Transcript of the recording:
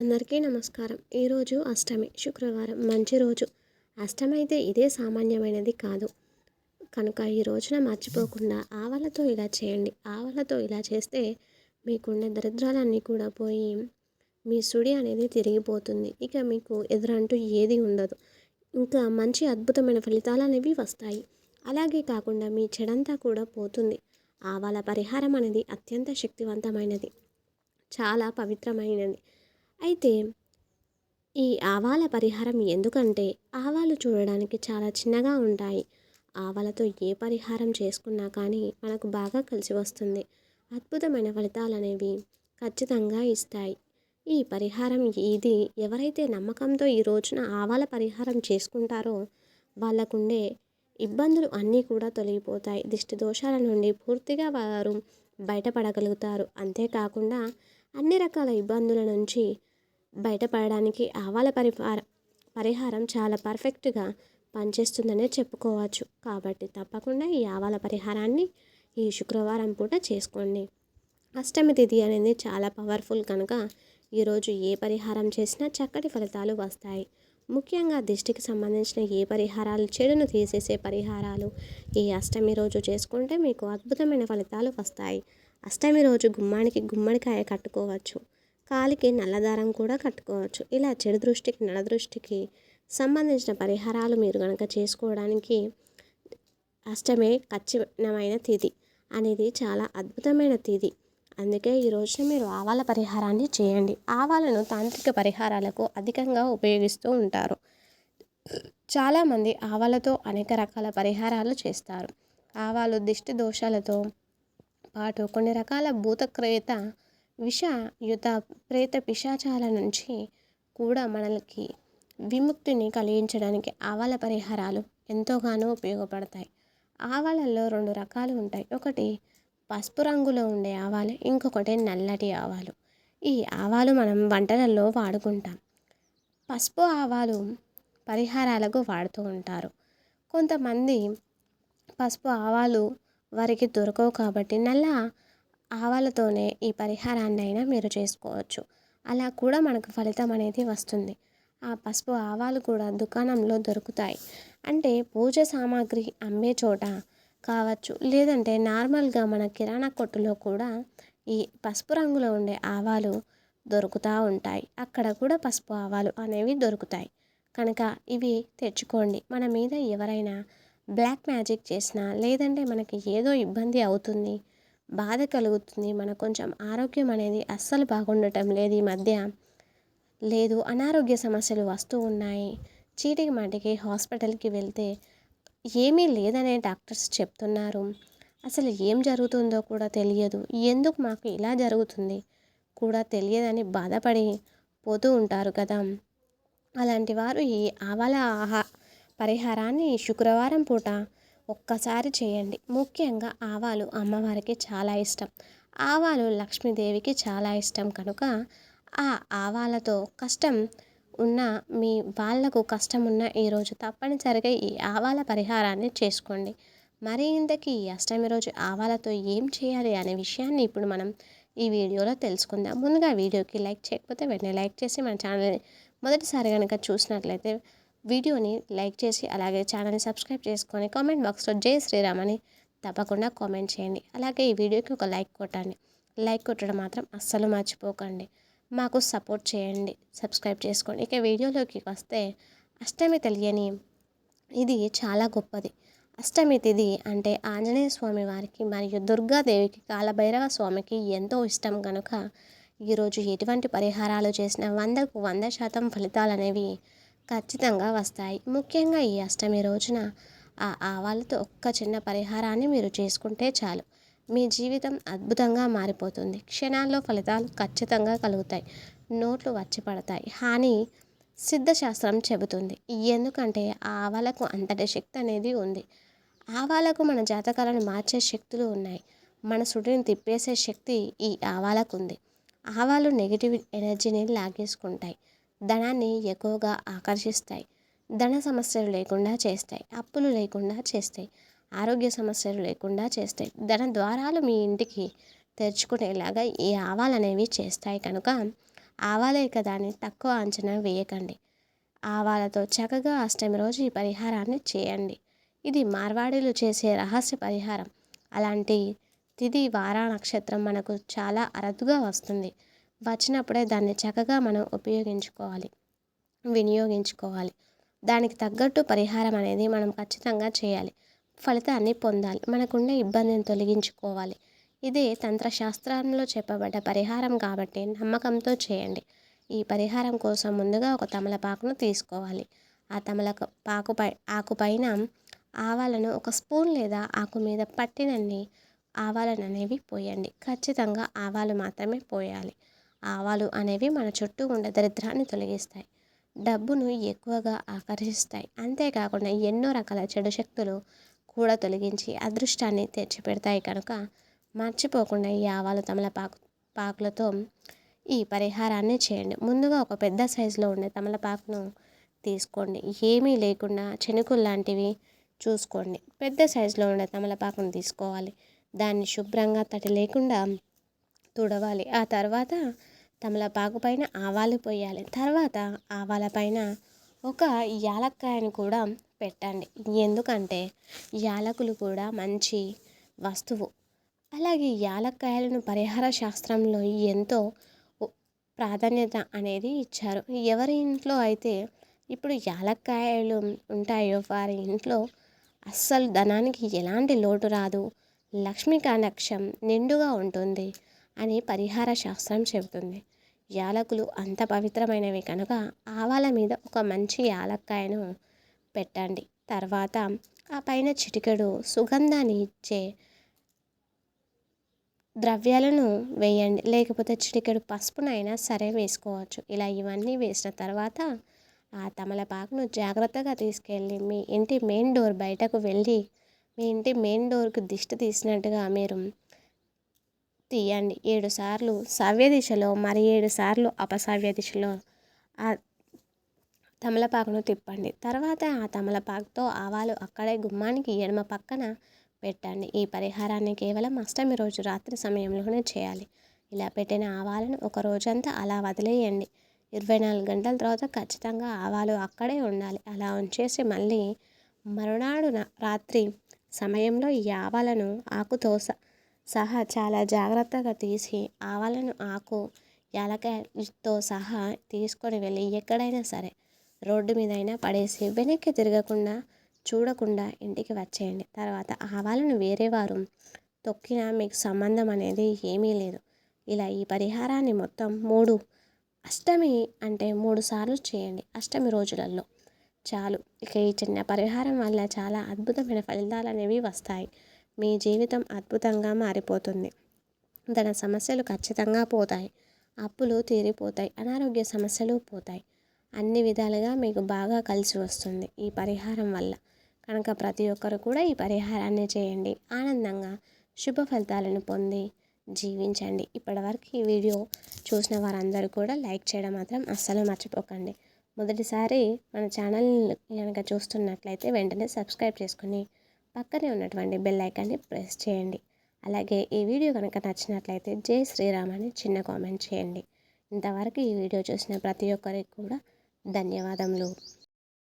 అందరికీ నమస్కారం. ఈరోజు అష్టమి శుక్రవారం. మంచి రోజు. అష్టమి అయితే ఇదే సామాన్యమైనది కాదు. కనుక ఈ రోజున మర్చిపోకుండా ఆవలతో ఇలా చేయండి. ఆవలతో ఇలా చేస్తే మీకున్న దరిద్రాలన్నీ కూడా పోయి మీ సుడి అనేది తిరిగిపోతుంది. ఇక మీకు ఎదురంటూ ఏది ఉండదు. ఇంకా మంచి అద్భుతమైన ఫలితాలు అనేవి వస్తాయి. అలాగే కాకుండా మీ చెడంతా కూడా పోతుంది. ఆవాల పరిహారం అనేది అత్యంత శక్తివంతమైనది. చాలా పవిత్రమైనది. అయితే ఈ ఆవాల పరిహారం ఎందుకంటే ఆవాలు చూడడానికి చాలా చిన్నగా ఉంటాయి. ఆవాలతో ఏ పరిహారం చేసుకున్నా కానీ మనకు బాగా కలిసి వస్తుంది. అద్భుతమైన ఫలితాలు అనేవి ఖచ్చితంగా ఇస్తాయి. ఈ పరిహారం ఇది ఎవరైతే నమ్మకంతో ఈ రోజున ఆవాల పరిహారం చేసుకుంటారో వాళ్ళకుండే ఇబ్బందులు అన్నీ కూడా తొలగిపోతాయి. దిష్టి దోషాల నుండి పూర్తిగా వారు బయటపడగలుగుతారు. అంతేకాకుండా అన్ని రకాల ఇబ్బందుల నుంచి బయటపడడానికి ఆవాల పరిహారం పరిహారం చాలా పర్ఫెక్ట్గా పనిచేస్తుందనే చెప్పుకోవచ్చు. కాబట్టి తప్పకుండా ఈ ఆవాల పరిహారాన్ని ఈ శుక్రవారం పూట చేసుకోండి. అష్టమి తిథి అనేది చాలా పవర్ఫుల్ కనుక ఈరోజు ఏ పరిహారం చేసినా చక్కటి ఫలితాలు వస్తాయి. ముఖ్యంగా దిష్టికి సంబంధించిన ఏ పరిహారాలు చెడును తీసేసే పరిహారాలు ఈ అష్టమి రోజు చేసుకుంటే మీకు అద్భుతమైన ఫలితాలు వస్తాయి. అష్టమి రోజు గుమ్మానికి గుమ్మడికాయ కట్టుకోవచ్చు. కాలికి నల్లదారం కూడా కట్టుకోవచ్చు. ఇలా చెడు దృష్టికి నల్ల దృష్టికి సంబంధించిన పరిహారాలు మీరు కనుక చేసుకోవడానికి అష్టమే ఖచ్చితమైన తిథి అనేది చాలా అద్భుతమైన తిథి. అందుకే ఈ రోజున మీరు ఆవాల పరిహారాన్ని చేయండి. ఆవాలను తాంత్రిక పరిహారాలకు అధికంగా ఉపయోగిస్తూ ఉంటారు. చాలామంది ఆవాలతో అనేక రకాల పరిహారాలు చేస్తారు. ఆవాలు దిష్టి దోషాలతో పాటు కొన్ని రకాల భూతక్రేత విష యుత ప్రేత పిశాచాల నుంచి కూడా మనకి విముక్తిని కలిగించడానికి ఆవాల పరిహారాలు ఎంతోగానో ఉపయోగపడతాయి. ఆవాలలో రెండు రకాలు ఉంటాయి. ఒకటి పసుపు రంగులో ఉండే ఆవాలు ఇంకొకటి నల్లటి ఆవాలు. ఈ ఆవాలు మనం వంటలలో వాడుకుంటాం. పసుపు ఆవాలు పరిహారాలకు వాడుతూ ఉంటారు. కొంతమంది పసుపు ఆవాలు వారికి దొరకవు కాబట్టి నల్ల ఆవాలతోనే ఈ పరిహారాన్ని అయినా మీరు చేసుకోవచ్చు. అలా కూడా మనకు ఫలితం అనేది వస్తుంది. ఆ పసుపు ఆవాలు కూడా దుకాణంలో దొరుకుతాయి. అంటే పూజ సామాగ్రి అమ్మే చోట కావచ్చు లేదంటే నార్మల్గా మన కిరాణా కొట్టులో కూడా ఈ పసుపు రంగులో ఉండే ఆవాలు దొరుకుతూ ఉంటాయి. అక్కడ కూడా పసుపు ఆవాలు అనేవి దొరుకుతాయి. కనుక ఇవి తెచ్చుకోండి. మన మీద ఎవరైనా బ్లాక్ మ్యాజిక్ చేసినా లేదంటే మనకి ఏదో ఇబ్బంది అవుతుంది బాధ కలుగుతుంది. మనకు కొంచెం ఆరోగ్యం అనేది అస్సలు బాగుండటం లేదు ఈ మధ్య. లేదు అనారోగ్య సమస్యలు వస్తూ ఉన్నాయి. చీటికి మాటికి హాస్పిటల్కి వెళ్తే ఏమీ లేదనే డాక్టర్స్ చెప్తున్నారు. అసలు ఏం జరుగుతుందో కూడా తెలియదు. ఎందుకు మాకు ఇలా జరుగుతుంది? కూడా తెలియదని బాధపడి పోతూ ఉంటారు కదా. అలాంటి వారు ఈ ఆవాల ఆహా పరిహారాన్ని శుక్రవారం పూట ఒక్కసారి చేయండి. ముఖ్యంగా ఆవాలు అమ్మవారికి చాలా ఇష్టం. ఆవాలు లక్ష్మీదేవికి చాలా ఇష్టం కనుక ఆ ఆవాలతో కష్టం ఉన్న మీ వాళ్ళకు కష్టం ఉన్న ఈరోజు తప్పనిసరిగా ఈ ఆవాల పరిహారాన్ని చేసుకోండి. మరి ఇంతకీ ఈ అష్టమి రోజు ఆవాలతో ఏం చేయాలి అనే విషయాన్ని ఇప్పుడు మనం ఈ వీడియోలో తెలుసుకుందాం. ముందుగా వీడియోకి లైక్ చేయకపోతే వెంటనే లైక్ చేసి మన ఛానల్ని మొదటిసారి కనుక చూసినట్లయితే వీడియోని లైక్ చేసి అలాగే ఛానల్ని సబ్స్క్రైబ్ చేసుకొని కామెంట్ బాక్స్లో జై శ్రీరామ్ అని తప్పకుండా కామెంట్ చేయండి. అలాగే ఈ వీడియోకి ఒక లైక్ కొట్టండి. లైక్ కొట్టడం మాత్రం అస్సలు మర్చిపోకండి. మాకు సపోర్ట్ చేయండి. సబ్స్క్రైబ్ చేసుకోండి. ఇక వీడియోలోకి వస్తే అష్టమి తెలియని ఇది చాలా గొప్పది. అష్టమి తిథి అంటే ఆంజనేయ స్వామి వారికి మరియు దుర్గాదేవికి కాలభైరవ స్వామికి ఎంతో ఇష్టం కనుక ఈరోజు ఎటువంటి పరిహారాలు చేసినా వందకు వంద శాతం ఫలితాలు అనేవి ఖచ్చితంగా వస్తాయి. ముఖ్యంగా ఈ అష్టమి రోజున ఆ ఆవాలతో ఒక్క చిన్న పరిహారాన్ని మీరు చేసుకుంటే చాలు. మీ జీవితం అద్భుతంగా మారిపోతుంది. క్షణాల్లో ఫలితాలు ఖచ్చితంగా కలుగుతాయి. నోట్లు వచ్చి పడతాయి. హాని సిద్ధశాస్త్రం చెబుతుంది. ఎందుకంటే ఆ ఆవాలకు అంతటి శక్తి అనేది ఉంది. ఆవాలకు మన జాతకాలను మార్చే శక్తులు ఉన్నాయి. మన సుడిని తిప్పేసే శక్తి ఈ ఆవాలకు ఉంది ఆవాలు నెగిటివ్ ఎనర్జీని లాగేసుకుంటాయి. ధనాన్ని ఎక్కువగా ఆకర్షిస్తాయి. ధన సమస్యలు లేకుండా చేస్తాయి. అప్పులు లేకుండా చేస్తాయి. ఆరోగ్య సమస్యలు లేకుండా చేస్తాయి. ధన ద్వారాలు మీ ఇంటికి తెరుచుకునేలాగా ఈ ఆవాలు అనేవి చేస్తాయి కనుక ఆవాలే కదా అని తక్కువ అంచనా వేయకండి. ఆవాలతో చక్కగా అష్టమి రోజు ఈ పరిహారాన్ని చేయండి. ఇది మార్వాడీలు చేసే రహస్య పరిహారం. అలాంటి తిది వారా నక్షత్రం మనకు చాలా అరుదుగా వస్తుంది. వచ్చినప్పుడే దాన్ని చక్కగా మనం ఉపయోగించుకోవాలి వినియోగించుకోవాలి. దానికి తగ్గట్టు పరిహారం అనేది మనం ఖచ్చితంగా చేయాలి. ఫలితాన్ని పొందాలి. మనకుండే ఇబ్బందిని తొలగించుకోవాలి. ఇది తంత్రశాస్త్రంలో చెప్పబడ్డ పరిహారం కాబట్టి నమ్మకంతో చేయండి. ఈ పరిహారం కోసం ముందుగా ఒక తమలపాకును తీసుకోవాలి. ఆ తమలక పాకుపై ఆకుపైన ఆవాలను ఒక స్పూన్ లేదా ఆకు మీద పట్టినన్ని ఆవాలను అనేవి పోయండి. ఖచ్చితంగా ఆవాలు మాత్రమే పోయాలి. ఆవాలు అనేవి మన చుట్టూ ఉండే దరిద్రాన్ని తొలగిస్తాయి. డబ్బును ఎక్కువగా ఆకర్షిస్తాయి. అంతేకాకుండా ఎన్నో రకాల చెడు శక్తులు కూడా తొలగించి అదృష్టాన్ని తెచ్చిపెడతాయి కనుక మర్చిపోకుండా ఈ ఆవాలు తమలపాకు పాకులతో ఈ పరిహారాన్ని చేయండి. ముందుగా ఒక పెద్ద సైజులో ఉండే తమలపాకును తీసుకోండి. ఏమీ లేకుండా చెనుకులు లాంటివి చూసుకోండి. పెద్ద సైజులో ఉండే తమలపాకును తీసుకోవాలి. దాన్ని శుభ్రంగా తడి లేకుండా తుడవాలి. ఆ తర్వాత తమలపాకు పైన ఆవాలు పోయాలి. తర్వాత ఆవాల పైన ఒక యాలక్కాయను కూడా పెట్టండి. ఎందుకంటే యాలకులు కూడా మంచి వస్తువు. అలాగే యాలక్కాయలను పరిహార శాస్త్రంలో ఎంతో ప్రాధాన్యత అనేది ఇచ్చారు. ఎవరి ఇంట్లో అయితే ఇప్పుడు యాలక్కాయలు ఉంటాయో వారి ఇంట్లో అస్సలు ధనానికి ఎలాంటి లోటు రాదు. లక్ష్మీ కనక్షం నిండుగా ఉంటుంది. అని పరిహార శాస్త్రం చెబుతుంది. యాలకులు అంత పవిత్రమైనవి కనుక ఆవాల మీద ఒక మంచి యాలక్కాయను పెట్టండి. తర్వాత ఆ పైన చిటికెడు సుగంధాన్ని ఇచ్చే ద్రవ్యాలను వేయండి. లేకపోతే చిటికెడు పసుపునైనా సరే వేసుకోవచ్చు. ఇలా ఇవన్నీ వేసిన తర్వాత ఆ తమలపాకును జాగ్రత్తగా తీసుకెళ్ళి మీ ఇంటి మెయిన్ డోర్ బయటకు వెళ్ళి మీ ఇంటి మెయిన్ డోర్కు దిష్టి తీసినట్టుగా మీరు తీయండి. ఏడు సార్లు సవ్య దిశలో మరి ఏడు సార్లు అపసవ్య దిశలో ఆ తమలపాకును తిప్పండి. తర్వాత ఆ తమలపాకుతో ఆవాలు అక్కడే గుమ్మానికి ఎడమ పక్కన పెట్టండి. ఈ పరిహారాన్ని కేవలం అష్టమి రోజు రాత్రి సమయంలోనే చేయాలి. ఇలా పెట్టిన ఆవాలను ఒక రోజంతా అలా వదిలేయండి. ఇరవై నాలుగు గంటల తర్వాత ఖచ్చితంగా ఆవాలు అక్కడే ఉండాలి. అలా ఉంచేసి మళ్ళీ మరునాడు రాత్రి సమయంలో ఈ ఆవాలను ఆకుతో సహా చాలా జాగ్రత్తగా తీసి ఆవాలను ఆకు యాలకాయతో సహా తీసుకొని వెళ్ళి ఎక్కడైనా సరే రోడ్డు మీద అయినా పడేసి వెనక్కి తిరగకుండా చూడకుండా ఇంటికి వచ్చేయండి. తర్వాత ఆవాలను వేరే వారు తొక్కినా మీకు సంబంధం అనేది ఏమీ లేదు. ఇలా ఈ పరిహారాన్ని మొత్తం మూడు అష్టమి అంటే మూడు సార్లు చేయండి. అష్టమి రోజులలో చాలు. ఇక ఈ చిన్న పరిహారం వల్ల చాలా అద్భుతమైన ఫలితాలు అనేవి వస్తాయి. మీ జీవితం అద్భుతంగా మారిపోతుంది. తన సమస్యలు ఖచ్చితంగా పోతాయి. అప్పులు తీరిపోతాయి. అనారోగ్య సమస్యలు పోతాయి. అన్ని విధాలుగా మీకు బాగా కలిసి వస్తుంది ఈ పరిహారం వల్ల. కనుక ప్రతి ఒక్కరు కూడా ఈ పరిహారాన్ని చేయండి. ఆనందంగా శుభ ఫలితాలను పొంది జీవించండి. ఇప్పటివరకు ఈ వీడియో చూసిన వారందరూ కూడా లైక్ చేయడం మాత్రం అస్సలు మర్చిపోకండి. మొదటిసారి మన ఛానల్ కనుక చూస్తున్నట్లయితే వెంటనే సబ్స్క్రైబ్ చేసుకుని పక్కనే ఉన్నటువంటి బెల్ ఐకాన్ని ప్రెస్ చేయండి. అలాగే ఈ వీడియో కనుక నచ్చినట్లయితే జై శ్రీరామ్ అని చిన్న కామెంట్ చేయండి. ఇంతవరకు ఈ వీడియో చూసిన ప్రతి ఒక్కరికి కూడా ధన్యవాదములు.